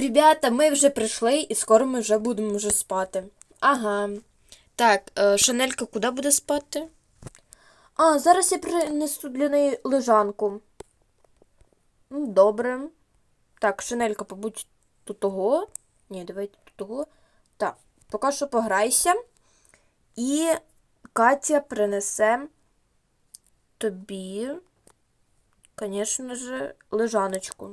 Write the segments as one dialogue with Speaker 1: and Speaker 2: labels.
Speaker 1: Ребята, ми вже прийшли і скоро ми вже будемо вже спати. Ага. Так, е, Шанелька куди буде спати? А, зараз я принесу для неї лежанку. Добре. Так, Шанелька, побудь тут того. Ні, давайте тут того. Так, поки що пограйся. І Катя принесе тобі, звісно ж, лежаночку.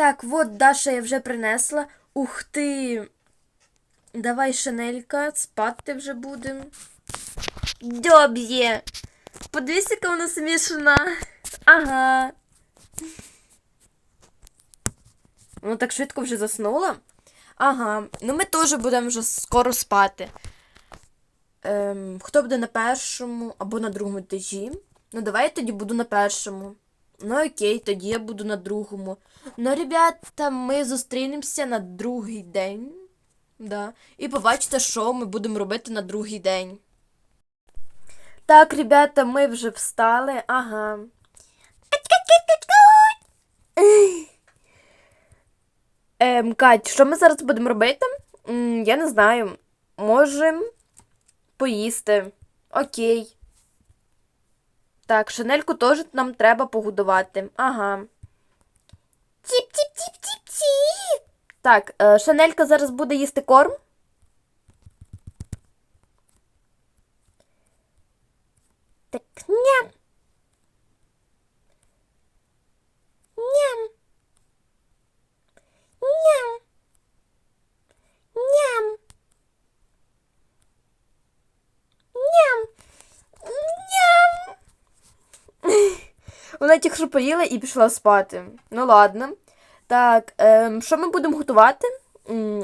Speaker 1: Так, от Даша я вже принесла. Ух ти. Давай, Шанелька, спати вже будемо. Дьоб'є. Подивись, яка вона смішна. Ага. Ну так швидко вже заснула. Ага. Ну ми теж будемо вже скоро спати. Ем, хто буде на першому або на другому етажі? Ну, давай я тоді буду на першому. Ну окей, тоді я буду на другому. Ну, ребята, ми зустрінемося на другий день. Да. І побачите, що ми будемо робити на другий день. Так, ребята, ми вже встали. Ага. Ем, Кать, що ми зараз будемо робити? М, я не знаю. Можем поїсти. Окей. Так, Шанельку теж нам треба погодувати. Ага. Тіп-тіп-тіп-тіп-тіп. Так, е, Шанелька зараз буде їсти корм. Так. Ням. Ням. Ням. Ням. Ням. Вона тільки поїла і пішла спати. Ну ладно. Так, ем, що ми будемо готувати?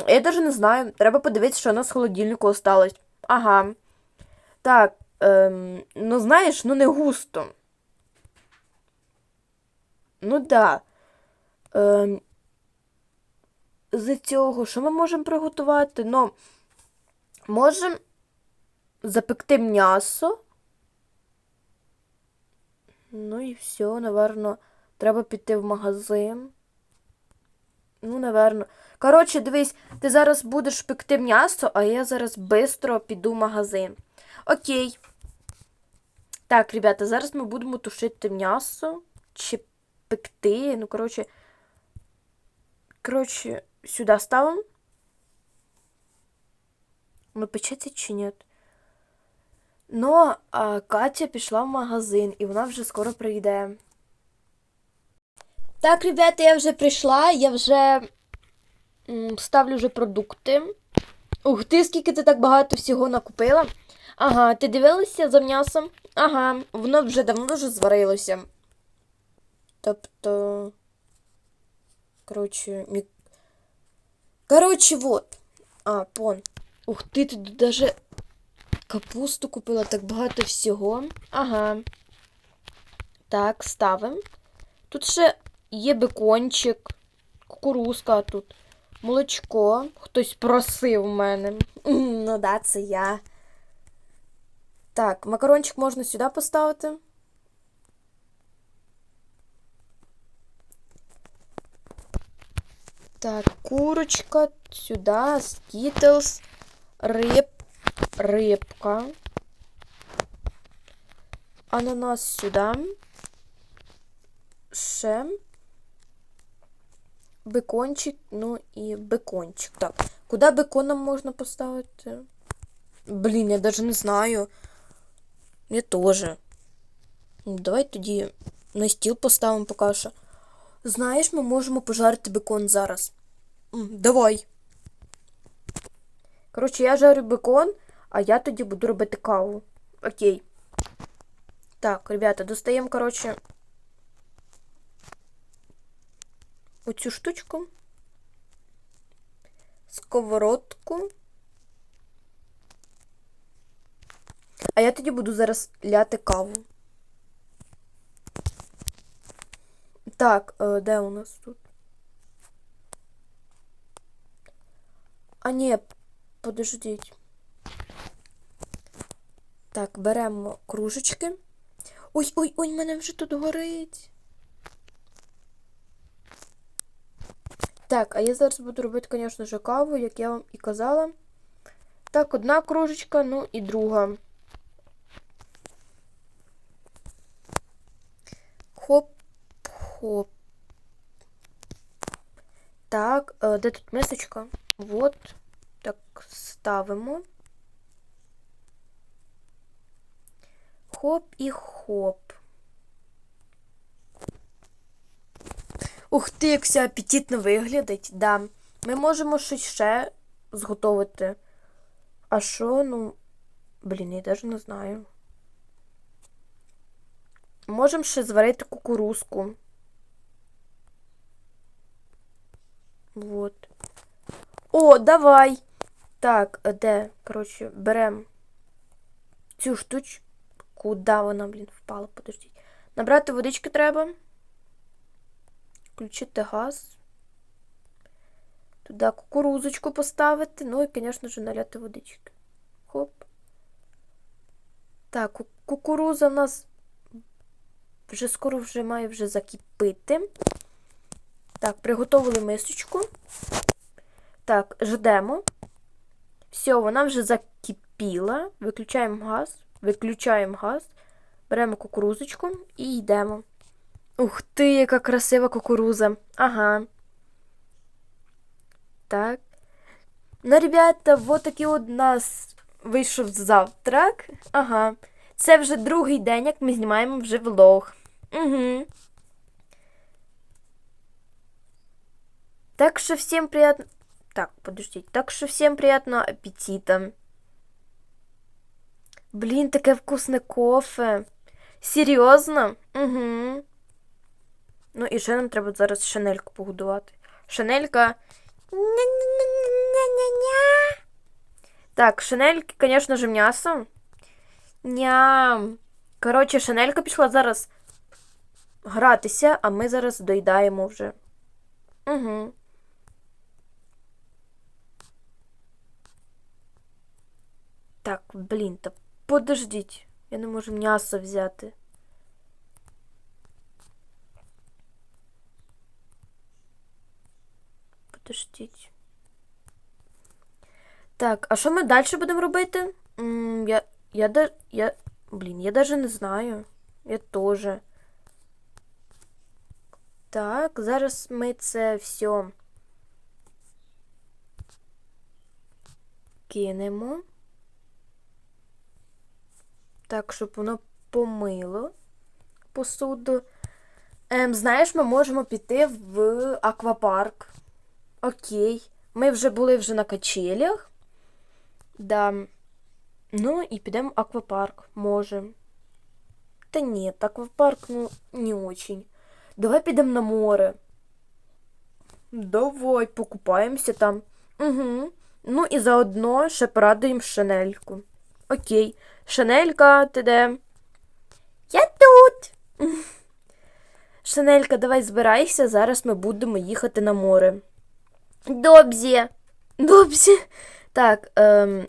Speaker 1: Я навіть не знаю. Треба подивитися, що у нас в холодильнику осталось. Ага. Так, ем, ну знаєш, ну не густо. Ну да. Ем, з цього, що ми можемо приготувати? Ну, можемо запекти м'ясо. Ну і все, наверно, треба піти в магазин. Ну, наверно. Коротше, дивись, ти зараз будеш пекти м'ясо, а я зараз швидко піду в магазин. Окей. Так, ребята, зараз ми будемо тушити м'ясо. Чи пекти. Ну, коротше. Коротше, сюди ставимо. Ну, печеться чи ні? Ну, а Катя пішла в магазин, і вона вже скоро прийде. Так, ребята, я вже прийшла, я вже ставлю вже продукти. Ух ти, скільки ти так багато всього накупила. Ага, ти дивилася за м'ясом? Ага, воно вже давно вже зварилося. Тобто. Коротше, мі... Коротше, вот. А, пон. Ух ти, тут даже капусту купила, так багато всього. Ага. Так, ставимо. Тут ще є бекончик, кукурузка тут, молочко. Хтось просив в мене. Ну да, це я. Так, макарончик можна сюди поставити. Так, курочка сюди, скітлс, риб, рибка. Ананас сюди. Ще. Бекончик, ну і бекончик. Так, куди беконом можна поставити? Блін, я навіть не знаю. Я теж. Ну, Давай тоді на стіл поставимо поки що. Знаєш, ми можемо пожарити бекон зараз. Давай. Коротше, я жарю бекон, а я тоді буду робити каву. Окей. Так, ребята, достаємо, коротше, оцю штучку. Сковородку. А я тоді буду зараз ляти каву. Так, е, де у нас тут? А ні, подождіть. Так, беремо кружечки. Ой, ой, ой, мене вже тут горить. Так, а я зараз буду робити, звісно ж, каву, як я вам і казала. Так, одна кружечка, ну і друга. Хоп, хоп. Так, е, де тут мисочка? Вот. Так, ставимо. Хоп і хоп. Ух ти, як все апетитно виглядить. Да. Ми можемо щось ще зготовити. А що, ну. Блін, я навіть не знаю. Можемо ще зварити кукурузку. Вот. О, давай. Так, де? Коротше, беремо цю штучку. Куда вона, блін, впала? Подождіть. Набрати водички треба. Включити газ. Туди кукурузочку поставити. Ну і, звісно ж, наляти водички. Хоп. Так, кукуруза в нас вже скоро вже має вже закипити. Так, приготовили мисочку. Так, ждемо. Все, вона вже закипіла. Виключаємо газ. Виключаємо газ. Беремо кукурузочку і йдемо. Ух ти, яка красива кукуруза. Ага. Так. Ну, ребята, вот такий от нас вийшов завтрак. Ага. Це вже другий день, як ми знімаємо вже влог. Угу. Так что всем приятно... Так, подождите. Так что всем приятного аппетита. Блін, таке вкусне кофе. Серйозно? Угу. Ну і ще нам треба зараз шанельку погодувати. Шанелька. Ня-ня-ня-ня-ня-ня. Так, шанельки, звісно ж, м'ясо. Ням. Коротше, шанелька пішла зараз гратися, а ми зараз доїдаємо вже. Угу. Так, блін, та подождіть. Я не можу м'ясо взяти. Подождіть. Так, а що ми далі будемо робити? М, я, я, я, блін, я даже не знаю. Я теж. Так, зараз ми це все кинемо. Так, щоб воно помило посуду. Ем, знаєш, ми можемо піти в аквапарк. Окей. Ми вже були вже на качелях. Да. Ну, і підемо в аквапарк. Можем. Та ні, аквапарк, ну, не очень. Давай підемо на море. Давай, покупаємося там. Угу. Ну і заодно ще порадуємо Шанельку. Окей. Шанелька, ти де? Я тут. Шанелька, давай збирайся, зараз ми будемо їхати на море. Добзі. Добзі. Так, ем,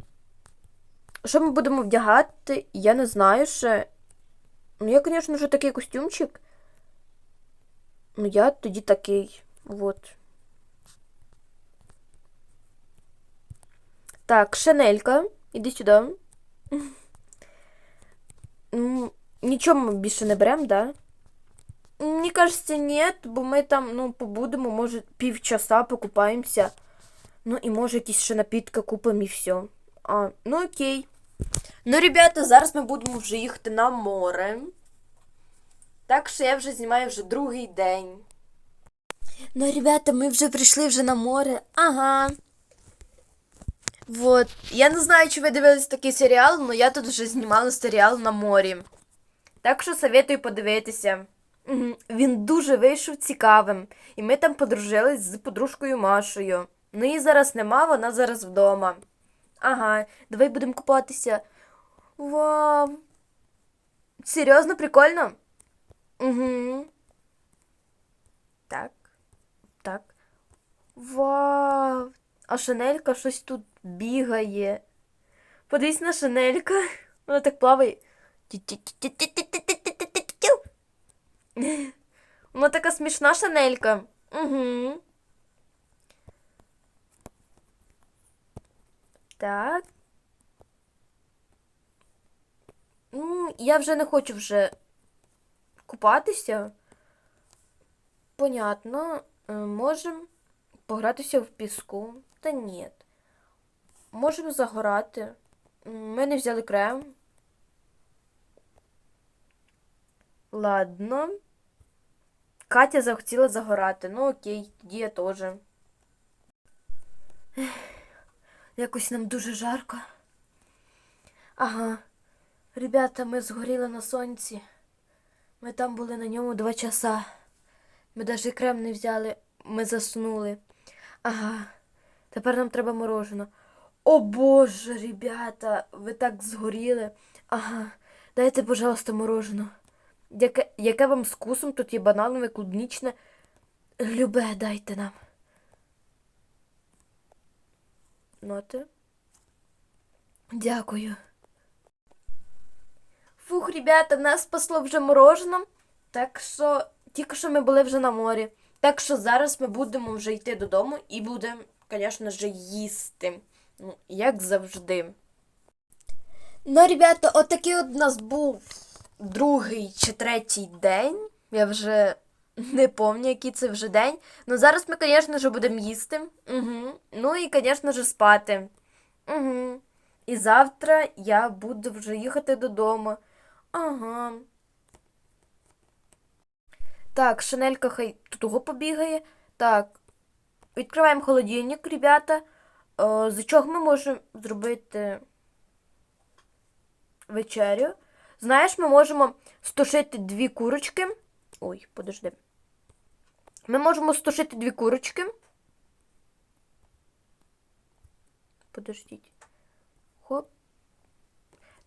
Speaker 1: що ми будемо вдягати? Я не знаю ще. Ну, я, звісно, вже такий костюмчик. Ну, я тоді такий. Вот. Так, Шанелька, іди сюди. Ну, Нічого ми більше не беремо, да? Мені кажеться, нет, бо ми там, ну, побудемо, може, півчаса покупаємося. Ну, і може якісь ще напітки купимо і все. А, ну окей. Ну, ребята, зараз ми будемо вже їхати на море. Так що я вже знімаю вже другий день. Ну, ребята, ми вже прийшли вже на море. Ага. Вот. Я не знаю, чи ви дивились такий серіал, але я тут вже знімала серіал на морі. Так що советую подивитися. Він дуже вийшов цікавим. І ми там подружились з подружкою Машею. Ну її зараз нема, вона зараз вдома. Ага, давай будемо купатися. Вау. Серйозно, прикольно? Угу. Так. Так. Вау. А Шанелька щось тут бігає. Подивись на шинелька. Вона так плаває. Вона така смішна шинелька. Угу. Так. Ну, я вже не хочу вже купатися. Понятно, е, можемо погратися в піску. Та ні. Можемо загорати. Ми не взяли крем. Ладно. Катя захотіла загорати. Ну окей, тоді я теж. Якось нам дуже жарко. Ага. Ребята, ми згоріли на сонці. Ми там були на ньому два часа. Ми навіть крем не взяли, ми заснули. Ага. Тепер нам треба морожено. О боже, ребята, ви так згоріли. Ага. Дайте, пожалуйста, морожено. Яке, яке вам з вкусом? Тут є бананове, клубнічне. Любе дайте нам. Ноти. Дякую. Фух, ребята, нас спасло вже мороженом. Так що тільки що ми були вже на морі. Так що зараз ми будемо вже йти додому і будемо, звісно ж, їсти. Ну, як завжди. Ну, ребята, отакий от у нас був другий чи третій день. Я вже не пам'ятаю, який це вже день. Ну зараз ми, звісно ж, будемо їсти. Угу. Ну і, звісно ж, спати. Угу. І завтра я буду вже їхати додому. Ага. Так, Шанелька хай туго побігає. Так. Відкриваємо холодильник, ребята. Е, з чого ми можемо зробити вечерю? Знаєш, ми можемо стушити дві курочки. Ой, подожди. Ми можемо стушити дві курочки. Подождіть. Хоп.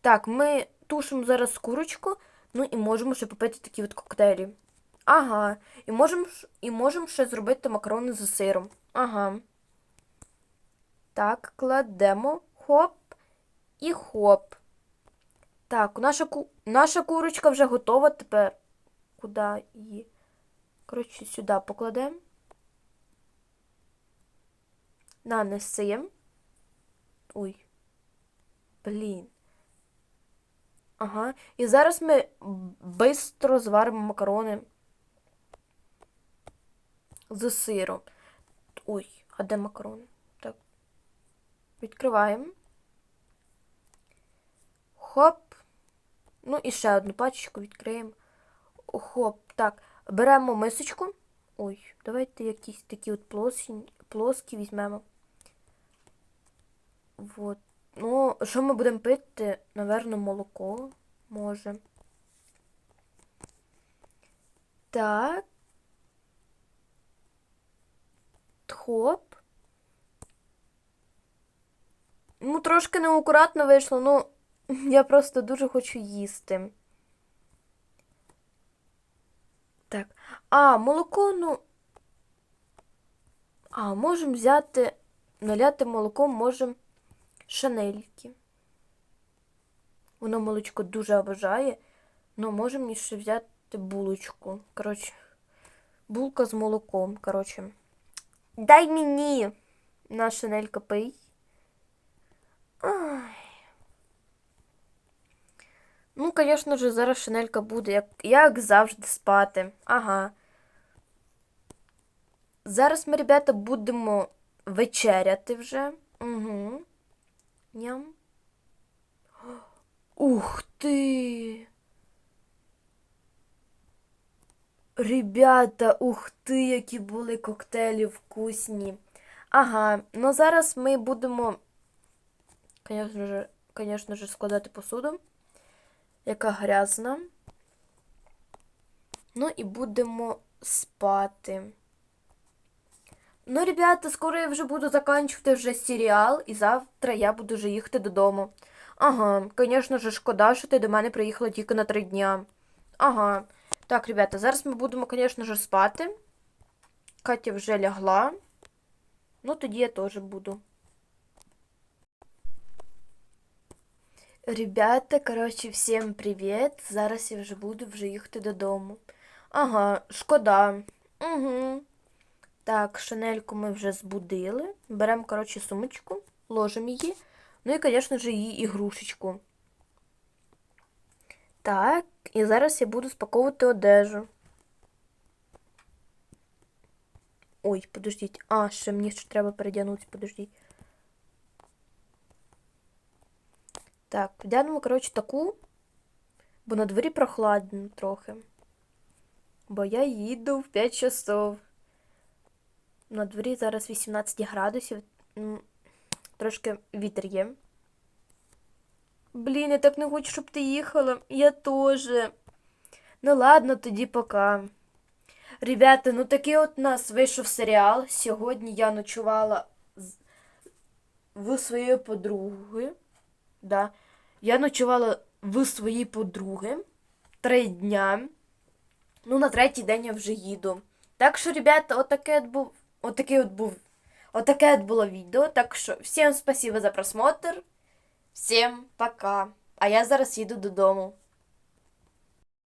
Speaker 1: Так, ми тушимо зараз курочку, ну і можемо ще попити такі от коктейлі. Ага. І можемо і можемо ще зробити макарони з сиром. Ага. Так, кладемо. Хоп. І хоп. Так, наша, ку... наша курочка вже готова. Тепер куди її? Коротше, сюди покладемо. Нанесемо. Ой. Блін. Ага. І зараз ми швидко зваримо макарони з сиром. Ой, а де макарони? Відкриваємо. Хоп. Ну і ще одну пачечку відкриємо. Хоп. Так. Беремо мисочку. Ой, давайте якісь такі от плоскі, плоскі візьмемо. Вот. Ну, що ми будемо пити? Наверно, молоко. Може. Так. Хоп. Ну, трошки неакуратно вийшло, ну, я просто дуже хочу їсти. Так. А, молоко, ну. А, можемо взяти, наляти молоко можемо шанельки. Воно молочко дуже обожає. Ну, можемо ще взяти булочку. Коротше, булка з молоком. Коротше. Дай мені на шанелька пий. Ай. Ну, звісно ж, зараз шинелька буде, як, як завжди, спати. Ага. Зараз ми, ребята, будемо вечеряти вже. Угу. Ням. Ух ти! Ребята, ух ти, які були коктейлі вкусні. Ага, ну зараз ми будемо, звісно ж, звісно ж, складати посуду, яка грязна. Ну і будемо спати. Ну, ребята, скоро я вже буду заканчувати вже серіал, і завтра я буду вже їхати додому. Ага, звісно ж, шкода, що ти до мене приїхала тільки на три дня. Ага. Так, ребята, зараз ми будемо, звісно ж, спати. Катя вже лягла. Ну, тоді я теж буду. Ребята, коротше, всім привіт. Зараз я вже буду вже їхати додому. Ага, шкода. Угу. Так, шанельку ми вже збудили. Беремо, коротше, сумочку, ложимо її. Ну і, звісно ж, її ігрушечку. Так, і зараз я буду спаковувати одежу. Ой, подождіть. А, ще мені ще треба передягнутися, подождіть. Так, вдягнемо, коротше, таку, бо на дворі прохладно трохи. Бо я їду в 5 часов. На дворі зараз 18 градусів. Трошки вітер є. Блін, я так не хочу, щоб ти їхала. Я теж. Ну ладно, тоді пока. Ребята, ну такий от у нас вийшов серіал. Сьогодні я ночувала в своєї подруги. Да. Я ночувала в своїй подруги три дня. Ну, на третій день я вже їду. Так що, ребята, отаке от був. Отаке от був. Отаке от було відео. Так що всім спасибо за просмотр. Всім пока. А я зараз їду додому.